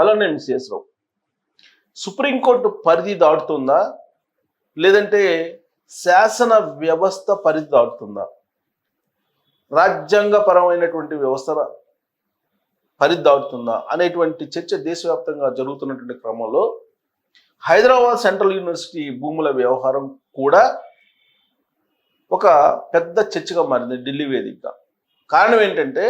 Hello నేను Sesha Rao supreme court పరిధి దాటుతుందా? లేదంటే శాసన వ్యవస్థ పరిధి దాటుతుందా? రాజ్యాంగపరమైనటువంటి వ్యవస్థ పరిధి దాటుతుందా అనేటువంటి చర్చ దేశవ్యాప్తంగా జరుగుతున్నటువంటి క్రమంలో హైదరాబాద్ సెంట్రల్ యూనివర్సిటీ భూముల వ్యవహారం కూడా ఒక పెద్ద చర్చగా మారింది ఢిల్లీ వేదికగా. కారణం ఏంటంటే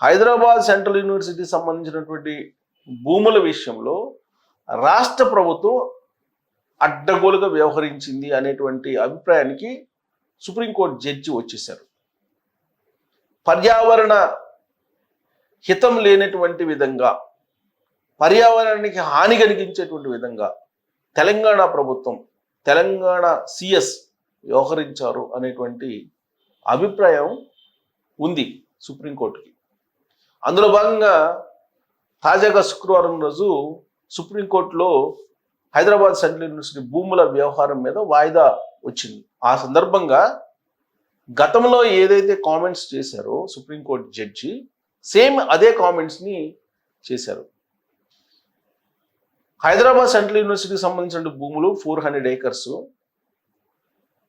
హైదరాబాద్ సెంట్రల్ యూనివర్సిటీ సంబంధించినటువంటి భూముల విషయంలో రాష్ట్ర ప్రభుత్వం అడ్డగోలుగా వ్యవహరించింది అనేటువంటి అభిప్రాయానికి సుప్రీంకోర్టు జడ్జి వచ్చేశారు. పర్యావరణ హితం లేనటువంటి విధంగా పర్యావరణానికి హాని కలిగించేటువంటి విధంగా తెలంగాణ ప్రభుత్వం తెలంగాణ సిఎస్ వ్యవహరించారు అనేటువంటి అభిప్రాయం ఉంది సుప్రీంకోర్టుకి. అందులో భాగంగా తాజాగా శుక్రవారం రోజు సుప్రీంకోర్టులో హైదరాబాద్ సెంట్రల్ యూనివర్సిటీ భూముల వ్యవహారం మీద వాయిదా వచ్చింది. ఆ సందర్భంగా గతంలో ఏదైతే కామెంట్స్ చేశారో సుప్రీంకోర్టు జడ్జి సేమ్ అదే కామెంట్స్ని చేశారు. హైదరాబాద్ సెంట్రల్ యూనివర్సిటీకి సంబంధించిన భూములు ఫోర్ హండ్రెడ్ ఏకర్స్.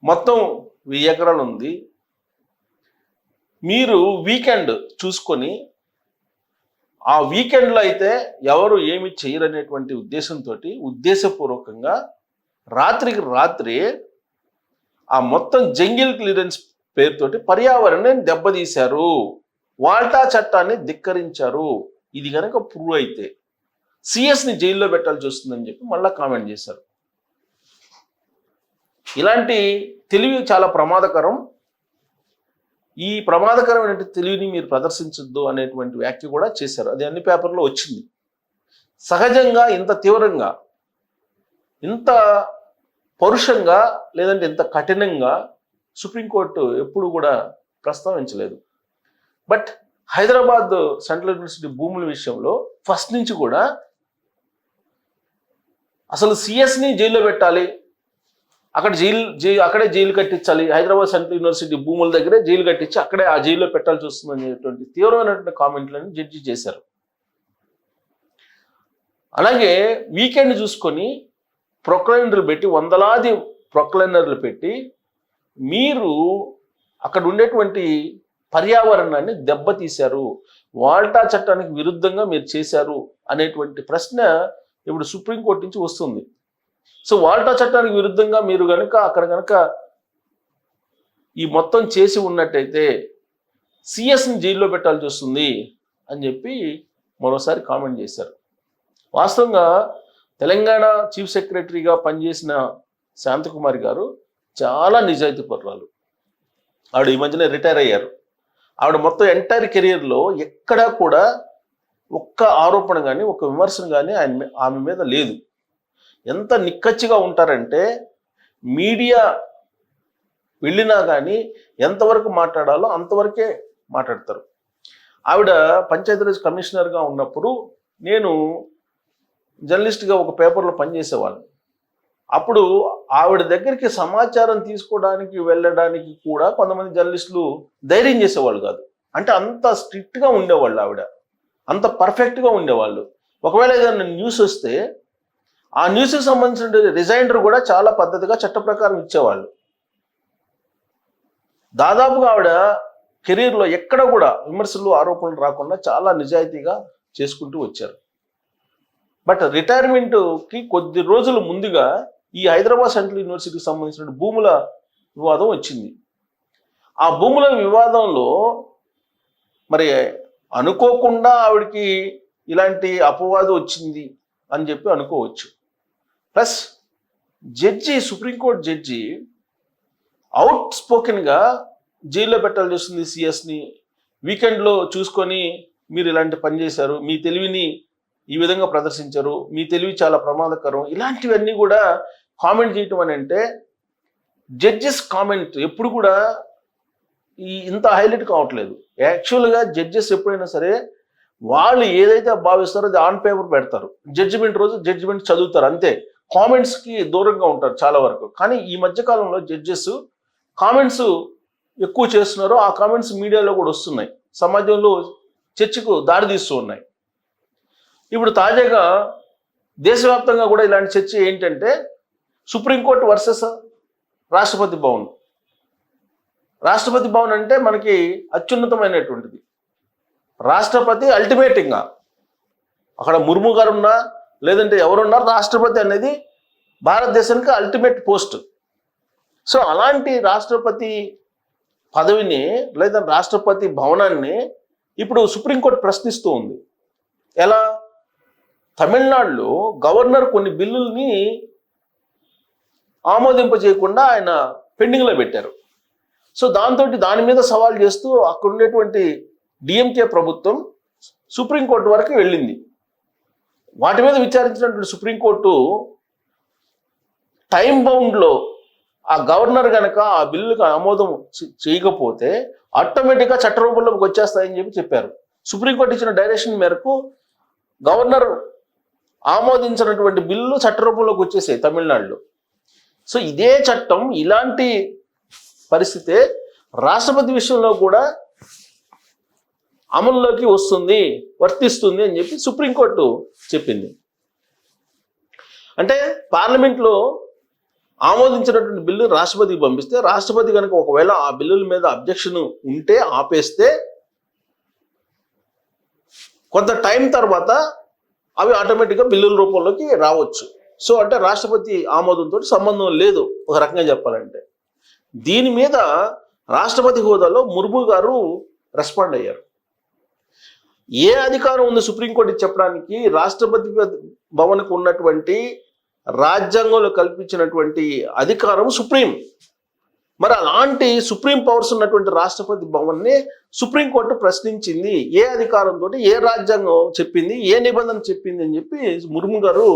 మొత్తం వెయ్యి ఎకరాలు ఉంది. మీరు వీకెండ్ చూసుకొని ఆ వీకెండ్లో అయితే ఎవరు ఏమి చేయరనేటువంటి ఉద్దేశంతో ఉద్దేశపూర్వకంగా రాత్రికి రాత్రి ఆ మొత్తం జంగిల్ క్లియరెన్స్ పేరుతోటి పర్యావరణాన్ని దెబ్బతీశారు. వాల్టా చట్టాన్ని ధిక్కరించారు. ఇది కనుక ప్రూవ్ అయితే సిఎస్ని జైల్లో పెట్టాల్సి వస్తుందని చెప్పి మళ్ళీ కామెంట్ చేశారు. ఇలాంటి తెలివి చాలా ప్రమాదకరం. ఈ ప్రమాదకరమైన తెలివిని మీరు ప్రదర్శించొద్దు అనేటువంటి వ్యాఖ్య కూడా చేశారు. అది అన్ని పేపర్లో వచ్చింది. సహజంగా ఇంత తీవ్రంగా ఇంత పరుషంగా లేదంటే ఇంత కఠినంగా సుప్రీంకోర్టు ఎప్పుడు కూడా ప్రస్తావించలేదు. బట్ హైదరాబాద్ సెంట్రల్ యూనివర్సిటీ భూముల విషయంలో ఫస్ట్ నుంచి కూడా అసలు సిఎస్ని జైల్లో పెట్టాలి అక్కడ జైలు జై అక్కడే జైలు కట్టించాలి. హైదరాబాద్ సెంట్రల్ యూనివర్సిటీ భూముల దగ్గరే జైలు కట్టించి అక్కడే ఆ జైల్లో పెట్టాల్సి వస్తుంది అనేటువంటి తీవ్రమైనటువంటి కామెంట్లను జడ్జి చేశారు. అలాగే వీకెండ్ చూసుకొని ప్రొక్లైనర్లు పెట్టి వందలాది ప్రొక్లైనర్లు పెట్టి మీరు అక్కడ ఉండేటువంటి పర్యావరణాన్ని దెబ్బతీశారు. వాల్టా చట్టానికి విరుద్ధంగా మీరు చేశారు అనేటువంటి ప్రశ్న ఇప్పుడు సుప్రీంకోర్టు నుంచి వస్తుంది. సో వాల్టా చట్టానికి విరుద్ధంగా మీరు కనుక అక్కడ కనుక ఈ మొత్తం చేసి ఉన్నట్టయితే సిఎస్ని జైల్లో పెట్టాల్సి వస్తుంది అని చెప్పి మరోసారి కామెంట్ చేశారు. వాస్తవంగా తెలంగాణ చీఫ్ సెక్రటరీగా పనిచేసిన శాంతకుమారి గారు చాలా నిజాయితీ పర్రాలు. ఆవిడ ఈ మధ్యన రిటైర్ అయ్యారు. ఆవిడ మొత్తం ఎంటైర్ కెరియర్లో ఎక్కడా కూడా ఒక్క ఆరోపణ కానీ ఒక విమర్శన కానీ ఆయన మీ- ఆమె మీద లేదు. ఎంత నిక్కచ్చిగా ఉంటారంటే మీడియా వెళ్ళినా కానీ ఎంతవరకు మాట్లాడాలో అంతవరకే మాట్లాడతారు. ఆవిడ పంచాయతీరాజ్ కమిషనర్గా ఉన్నప్పుడు నేను జర్నలిస్ట్గా ఒక పేపర్లో పనిచేసేవాడిని. అప్పుడు ఆవిడ దగ్గరికి సమాచారం తీసుకోవడానికి వెళ్ళడానికి కూడా కొంతమంది జర్నలిస్టులు ధైర్యం చేసేవాళ్ళు కాదు. అంటే అంత స్ట్రిక్ట్గా ఉండేవాళ్ళు ఆవిడ. అంత పర్ఫెక్ట్గా ఉండేవాళ్ళు. ఒకవేళ ఏదైనా న్యూస్ వస్తే ఆ న్యూస్కి సంబంధించిన రిజైండర్ కూడా చాలా పద్ధతిగా చట్ట ప్రకారం ఇచ్చేవాళ్ళు. దాదాపుగా ఆవిడ కెరీర్లో ఎక్కడ కూడా విమర్శలు ఆరోపణలు రాకుండా చాలా నిజాయితీగా చేసుకుంటూ వచ్చారు. బట్ రిటైర్మెంట్కి కొద్ది రోజుల ముందుగా ఈ హైదరాబాద్ సెంట్రల్ యూనివర్సిటీకి సంబంధించిన భూముల వివాదం వచ్చింది. ఆ భూముల వివాదంలో మరి అనుకోకుండా ఆవిడకి ఇలాంటి అపవాదం వచ్చింది అని చెప్పి అనుకోవచ్చు. Plus judge supreme court judge out స్పోకెన్గా జైల్లో పెట్టాల్సి వస్తుంది సిఎస్ని. వీకెండ్లో చూసుకొని మీరు ఇలాంటి పని చేశారు మీ తెలివిని ఈ విధంగా ప్రదర్శించారు మీ తెలివి చాలా ప్రమాదకరం ఇలాంటివన్నీ కూడా కామెంట్ చేయటం అని అంటే జడ్జెస్ కామెంట్ ఎప్పుడు కూడా ఈ ఇంత హైలైట్ కావట్లేదు. యాక్చువల్గా జడ్జెస్ ఎప్పుడైనా సరే వాళ్ళు ఏదైతే భావిస్తారో అది ఆన్ పేపర్ పెడతారు. జడ్జిమెంట్ రోజు జడ్జిమెంట్ చదువుతారు అంతే. కామెంట్స్కి దూరంగా ఉంటారు చాలా వరకు. కానీ ఈ మధ్య కాలంలో జడ్జెస్ కామెంట్స్ ఎక్కువ చేస్తున్నారు. ఆ కామెంట్స్ మీడియాలో కూడా వస్తున్నాయి. సమాజంలో చర్చకు దారితీస్తూ ఉన్నాయి. ఇప్పుడు తాజాగా దేశవ్యాప్తంగా కూడా ఇలాంటి చర్చ ఏంటంటే సుప్రీంకోర్టు వర్సెస్ రాష్ట్రపతి భవన్ రాష్ట్రపతి భవన్ అంటే మనకి అత్యున్నతమైనటువంటిది. రాష్ట్రపతి అల్టిమేటింగ్గా అక్కడ ముర్ము గారు ఉన్నా లేదంటే ఎవరున్నారు? రాష్ట్రపతి అనేది భారతదేశానికి అల్టిమేట్ పోస్ట్ సో అలాంటి రాష్ట్రపతి పదవిని లేదా రాష్ట్రపతి భవనాన్ని ఇప్పుడు సుప్రీంకోర్టు ప్రశ్నిస్తూ ఉంది. ఎలా? తమిళనాడులో గవర్నర్ కొన్ని బిల్లుల్ని ఆమోదింపజేయకుండా ఆయన పెండింగ్లో పెట్టారు. సో దాంతో దాని మీద సవాల్ చేస్తూ అక్కడ ఉండేటువంటి డిఎంకే ప్రభుత్వం సుప్రీంకోర్టు వరకు వెళ్ళింది. వాటి మీద విచారించినటువంటి సుప్రీంకోర్టు టైం బౌండ్లో ఆ గవర్నర్ కనుక ఆ బిల్లుకు ఆమోదం చేయకపోతే ఆటోమేటిక్గా చట్టరూపంలోకి వచ్చేస్తాయని చెప్పి చెప్పారు. సుప్రీంకోర్టు ఇచ్చిన డైరెక్షన్ మేరకు గవర్నర్ ఆమోదించినటువంటి బిల్లు చట్టరూపంలోకి వచ్చేసాయి తమిళనాడులో. సో ఇదే చట్టం ఇలాంటి పరిస్థితే రాష్ట్రపతి విషయంలో కూడా అమల్లోకి వస్తుంది వర్తిస్తుంది అని చెప్పి సుప్రీంకోర్టు చెప్పింది. అంటే పార్లమెంట్లో ఆమోదించినటువంటి బిల్లు రాష్ట్రపతికి పంపిస్తే రాష్ట్రపతి కనుక ఒకవేళ ఆ బిల్లుల మీద అబ్జెక్షన్ ఉంటే ఆపేస్తే కొంత టైం తర్వాత అవి ఆటోమేటిక్గా బిల్లుల రూపంలోకి రావచ్చు. సో అంటే రాష్ట్రపతి ఆమోదంతో సంబంధం లేదు ఒక రకంగా చెప్పాలంటే. దీని మీద రాష్ట్రపతి హోదాలో ముర్ము గారు రెస్పాండ్ అయ్యారు. ఏ అధికారం ఉంది సుప్రీంకోర్టు చెప్పడానికి? రాష్ట్రపతి భవన్కు ఉన్నటువంటి రాజ్యాంగంలో కల్పించినటువంటి అధికారం సుప్రీం. మరి అలాంటి సుప్రీం పవర్స్ ఉన్నటువంటి రాష్ట్రపతి భవన్ని సుప్రీంకోర్టు ప్రశ్నించింది. ఏ అధికారంతో ఏ రాజ్యాంగం చెప్పింది ఏ నిబంధన చెప్పింది అని చెప్పి ముర్ము గారు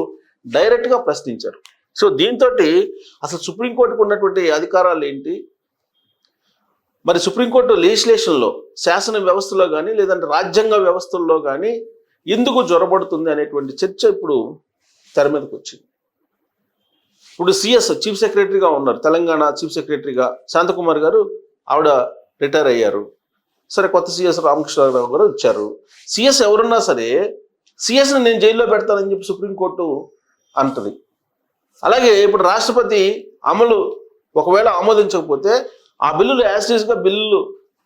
డైరెక్ట్గా ప్రశ్నించారు. సో దీంతో అసలు సుప్రీంకోర్టుకు ఉన్నటువంటి అధికారాలు ఏంటి? మరి సుప్రీంకోర్టు లెజిస్లేషన్లో శాసన వ్యవస్థలో కానీ లేదంటే రాజ్యాంగ వ్యవస్థల్లో కానీ ఎందుకు జ్వరబడుతుంది అనేటువంటి చర్చ ఇప్పుడు తెర మీదకి వచ్చింది. ఇప్పుడు సిఎస్ చీఫ్ సెక్రటరీగా ఉన్నారు తెలంగాణ చీఫ్ సెక్రటరీగా. శాంతకుమార్ గారు ఆవిడ రిటైర్ అయ్యారు. సరే కొత్త సిఎస్ రామకృష్ణారావు గారు వచ్చారు. సిఎస్ ఎవరున్నా సరే సిఎస్ని నేను జైల్లో పెడతానని చెప్పి సుప్రీంకోర్టు అంటది. అలాగే ఇప్పుడు రాష్ట్రపతి అమలు ఒకవేళ ఆమోదించకపోతే ఆ బిల్లులు యాసిడ్స్గా బిల్లులు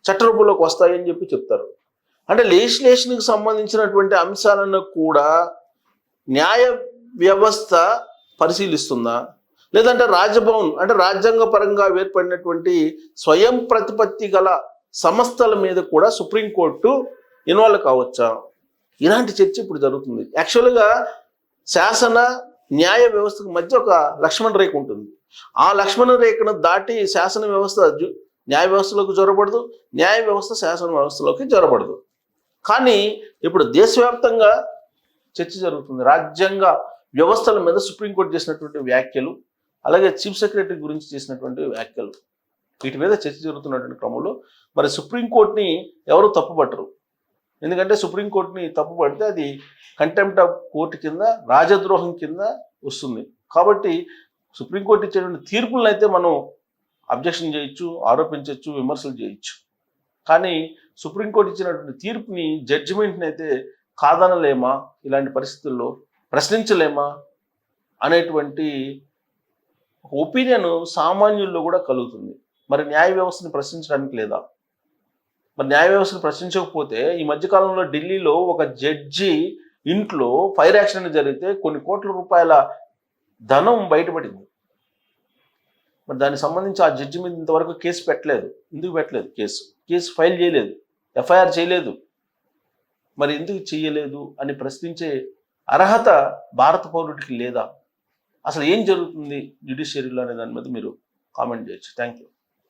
చట్టరూపంలోకి వస్తాయని చెప్పి చెప్తారు. అంటే లెజిస్లేషన్కి సంబంధించినటువంటి అంశాలను కూడా న్యాయ వ్యవస్థ పరిశీలిస్తుందా? లేదంటే రాజభవన్ అంటే రాజ్యాంగ పరంగా ఏర్పడినటువంటి స్వయం ప్రతిపత్తి గల సంస్థల మీద కూడా సుప్రీంకోర్టు ఇన్వాల్వ్ కావచ్చా? ఇలాంటి చర్చ ఇప్పుడు జరుగుతుంది. యాక్చువల్గా శాసన న్యాయ వ్యవస్థకు మధ్య ఒక లక్ష్మణ రేఖ ఉంటుంది. ఆ లక్ష్మణ రేఖను దాటి శాసన వ్యవస్థ న్యాయ వ్యవస్థలోకి జొరబడదు న్యాయ వ్యవస్థ శాసన వ్యవస్థలోకి జొరబడదు కానీ ఇప్పుడు దేశవ్యాప్తంగా చర్చ జరుగుతుంది. రాజ్యాంగ వ్యవస్థల మీద సుప్రీంకోర్టు చేసినటువంటి వ్యాఖ్యలు అలాగే చీఫ్ సెక్రటరీ గురించి చేసినటువంటి వ్యాఖ్యలు వీటి మీద చర్చ జరుగుతున్నటువంటి క్రమంలో మరి సుప్రీంకోర్టుని ఎవరు తప్పుపట్టరు. ఎందుకంటే సుప్రీంకోర్టుని తప్పుపడితే అది కంటెంప్ట్ ఆఫ్ కోర్టు కింద రాజద్రోహం కింద వస్తుంది. కాబట్టి సుప్రీంకోర్టు ఇచ్చేటువంటి తీర్పులను అయితే మనం అబ్జెక్షన్ చేయొచ్చు ఆరోపించవచ్చు విమర్శలు చేయొచ్చు. కానీ సుప్రీంకోర్టు ఇచ్చినటువంటి తీర్పుని జడ్జిమెంట్ని అయితే కాదనలేమా? ఇలాంటి పరిస్థితుల్లో ప్రశ్నించలేమా? అనేటువంటి ఒపీనియన్ సామాన్యుల్లో కూడా కలుగుతుంది. మరి న్యాయ వ్యవస్థను ప్రశ్నించడానికి లేదా? మరి న్యాయ వ్యవస్థను ప్రశ్నించకపోతే ఈ మధ్యకాలంలో ఢిల్లీలో ఒక జడ్జి ఇంట్లో ఫైర్ యాక్సిడెంట్ జరిగితే కొన్ని కోట్ల రూపాయల ధనం బయటపడింది. మరి దానికి సంబంధించి ఆ జడ్జి మీద ఇంతవరకు కేసు పెట్టలేదు. ఎందుకు పెట్టలేదు కేసు? కేసు ఫైల్ చేయలేదు. ఎఫ్ఐఆర్ చేయలేదు. మరి ఎందుకు చేయలేదు అని ప్రశ్నించే అర్హత భారత పౌరుడికి లేదా? అసలు ఏం జరుగుతుంది జ్యుడిషియరీలో అనే దాని మీద మీరు కామెంట్ చేయొచ్చు. Thank you